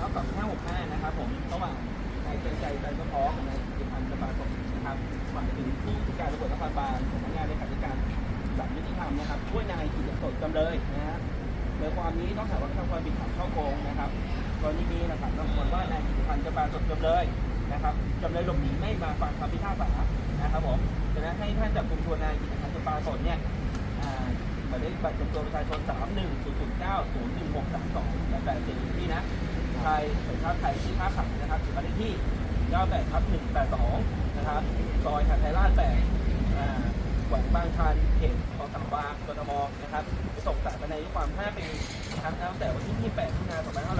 เท่ากับ 565 นะครับผมระหว่างนายเกรียงใจใจก็พร้อมนายกิติพันธ์จะปาสมนะครับฝากถึงผู้ที่การตำรวจนครบาลสำนักงานในขาธิการศาลยุติธรรมนะครับช่วยนายกิติสดจำเลยนะฮะในความนี้ต้องถามว่ากระทำความผิดฐานช่อโกงนะครับกรณีมีหลักฐานสำคัญว่านายกิติพันธ์จะปาสมจำเลยนะครับจำเลยหลบหนีไม่มาฟังคำพิพากษานะครับผมฉะนั้นให้ท่านจับกลุ่มตัวนายกิติพันธ์จะปาสนเนี่ยหมายเลขบัตรประจำตัวประชาชน 3 1 0 0 9 0 1 6 3 2แล้วแต่เจนที่นะ ไทยสัญชาไทยที่ค้าขายนะครับอยู่บ้านเลขที่98ทับ182นะครับซอยหาดไทยลาช8อ่าแขวงบางชันเขตคลองสามวากรทมนะครับส่งสารภายในความ 5 ปีนะครับตั้งแต่วันที่ 28มิถุนายน2565